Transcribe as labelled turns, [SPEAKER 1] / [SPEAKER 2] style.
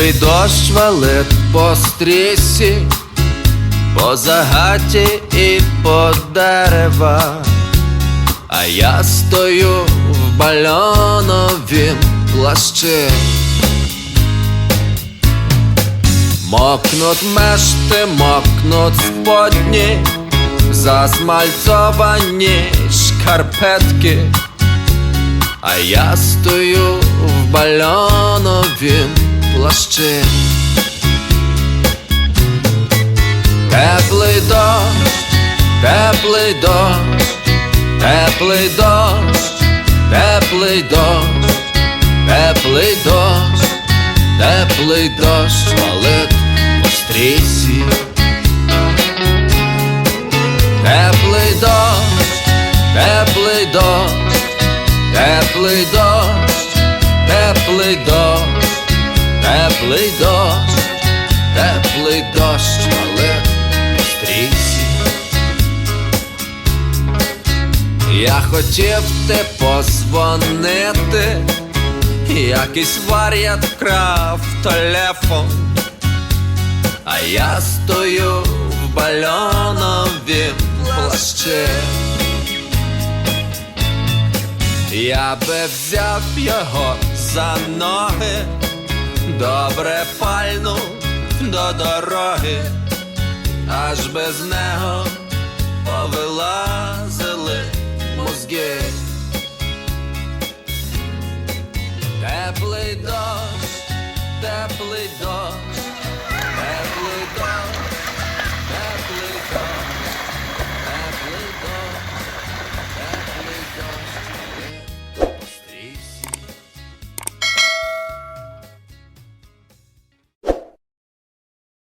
[SPEAKER 1] Теплий дощ валить по стрісі, по загаті і по дерева, а я стою в бальоновім плащі. Мокнуть мешти, мокнуть сподні, засмальцовані шкарпетки, а я стою в бальоновім плащі. Теплий дощ, теплий дощ, теплий дощ, теплий дощ, теплий дощ, теплий дощ валить по стрісі. Теплий дощ, теплий дощ, теплий дощ, теплий дощ, теплий дощ, теплий дощ по стрісі. Я хотів ти позвонити, якийсь вар'ят вкрав телефон, а я стою в бальоновім плащі. Я би взяв його за ноги, добре пальну до дороги, аж без нього повилазили мозги. Теплий дощ, теплий дощ,